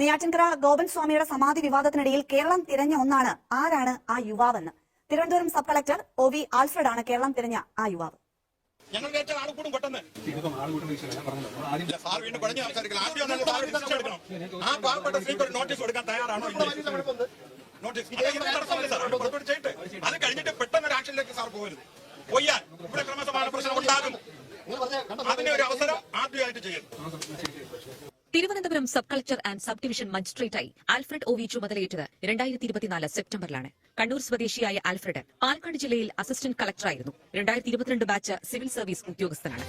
നെയ്യാറ്റിൻകര ഗോപൻ സ്വാമിയുടെ സമാധി വിവാദത്തിനിടയിൽ കേരളം തിരഞ്ഞ ഒന്നാണ് ആരാണ് ആ യുവാവെന്ന്. Thiruvananthapuram sub collector O V Alfred ആണ് കേരളം തിരഞ്ഞ ആ യുവാവ്. ഞങ്ങൾ കേട്ട പെട്ടെന്ന്. സാർ വീണ്ടും സംസാരിക്കണം ആദ്യം ആ പാവപ്പെട്ട സ്ത്രീക്ക് ഒരു നോട്ടീസ് കൊടുക്കാൻ തയ്യാറാണോ? നോട്ടീസ്. അത് കഴിഞ്ഞിട്ട് പെട്ടെന്ന് ഒരു ആക്ഷനിലേക്ക് സാർ പോകരുത്. പോയാൽ ഇവിടെ ക്രമസമാന പ്രശ്നം ഉണ്ടാകും. അതിന്റെ ഒരു അവസരം ആദ്യമായിട്ട് ചെയ്യും Thiruvananthapuram sub collector and sub division മജിസ്ട്രേറ്റായി Alfred O V ചുമതലയേറ്റത് രണ്ടായിരത്തി ഇരുപത്തിനാല് സെപ്റ്റംബറിലാണ്. കണ്ണൂർ സ്വദേശിയായ ആൽഫ്രഡ് പാലക്കാട് ജില്ലയിൽ അസിസ്റ്റന്റ് കളക്ടറായിരുന്നു. രണ്ടായിരത്തി ഇരുപത്തിരണ്ട് ബാച്ച് സിവിൽ സർവീസ് ഉദ്യോഗസ്ഥനാണ്.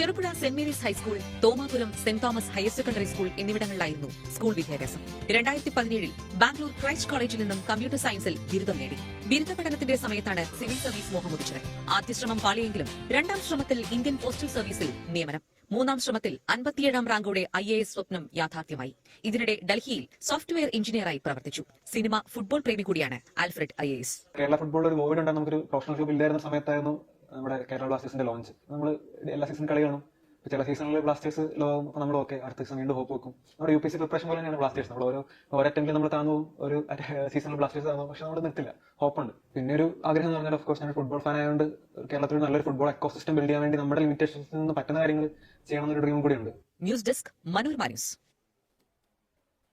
Cherupuzha saint Mary's high school Thomapuram saint Thomas higher secondary school എന്നിവിടങ്ങളിലായിരുന്നു school വിദ്യാഭ്യാസം. രണ്ടായിരത്തി പതിനേഴിൽ ബാംഗ്ലൂർ ക്രൈസ്റ്റ് കോളേജിൽ നിന്നും കമ്പ്യൂട്ടർ സയൻസിൽ ബിരുദം നേടി. ബിരുദ പഠനത്തിന്റെ സമയത്താണ് സിവിൽ സർവീസ് മോഹമുദിച്ചത് ആദ്യ ശ്രമം പാളിയെങ്കിലും രണ്ടാം ശ്രമത്തിൽ ഇന്ത്യൻ പോസ്റ്റൽ സർവീസിൽ നിയമനം. മൂന്നാം ശ്രമത്തിൽ അൻപത്തിയേഴാം റാങ്കോടെ ഐ എ എസ് സ്വപ്നം യാഥാർത്ഥ്യമായി. ഇതിനിടെ ഡൽഹിയിൽ സോഫ്റ്റ്വെയർ എഞ്ചിനീയറായി പ്രവർത്തിച്ചു. സിനിമ ഫുട്ബോൾ പ്രേമി കൂടിയാണ് ആൽഫ്രഡ് ഐ എസ്. കേരള ഫുട്ബോളിൽ ഒരു മൂവ്മെന്റ് ഉണ്ടാകുന്ന സമയത്തായിരുന്നു നമ്മുടെ കേരള ബ്ലാസ്റ്റേഴ്സിന്റെ ലോഞ്ച് നമ്മൾ എല്ലാ സീസൺ കളി കാണും ചില സീസണിൽ ബ്ലാസ്റ്റേഴ്സ് ലോ നമ്മൾ ഓക്കെ അടുത്ത സീസൺ വീണ്ടും ഹോപ്പ് വെക്കും. നമ്മുടെ യു പി സി പ്രിപ്പറേഷൻ പോലെ തന്നെയാണ് ബ്ലാസ്റ്റേഴ്സ്. നമ്മൾ ഓരോ ഓരോ അറ്റംപ്റ്റിൽ നമ്മൾ താന്നു ഒരു സീസണിൽ ബ്ലാസ്റ്റേഴ്സ് താന്നു പക്ഷെ നമ്മൾ നിർത്തില്ല. ഹോപ്പുണ്ട് പിന്നെ ഒരു ആഗ്രഹം എന്ന് പറഞ്ഞാൽ ഓഫ്കോഴ്സ് ഞാൻ ഫുട്ബോൾ ഫാൻ ആയതുകൊണ്ട് കേരളത്തിൽ നല്ലൊരു ഫുട്ബോൾ എക്കോ സിസ്റ്റം ബിൽഡ് ചെയ്യാൻ വേണ്ടി നമ്മുടെ ലിമിറ്റേഷൻസിൽ നിന്ന് പറ്റുന്ന കാര്യങ്ങൾ ചെയ്യണമെന്നൊരു ഡ്രീം കൂടിയുണ്ട് ന്യൂസ് ഡെസ്ക് മനോരമ ന്യൂസ്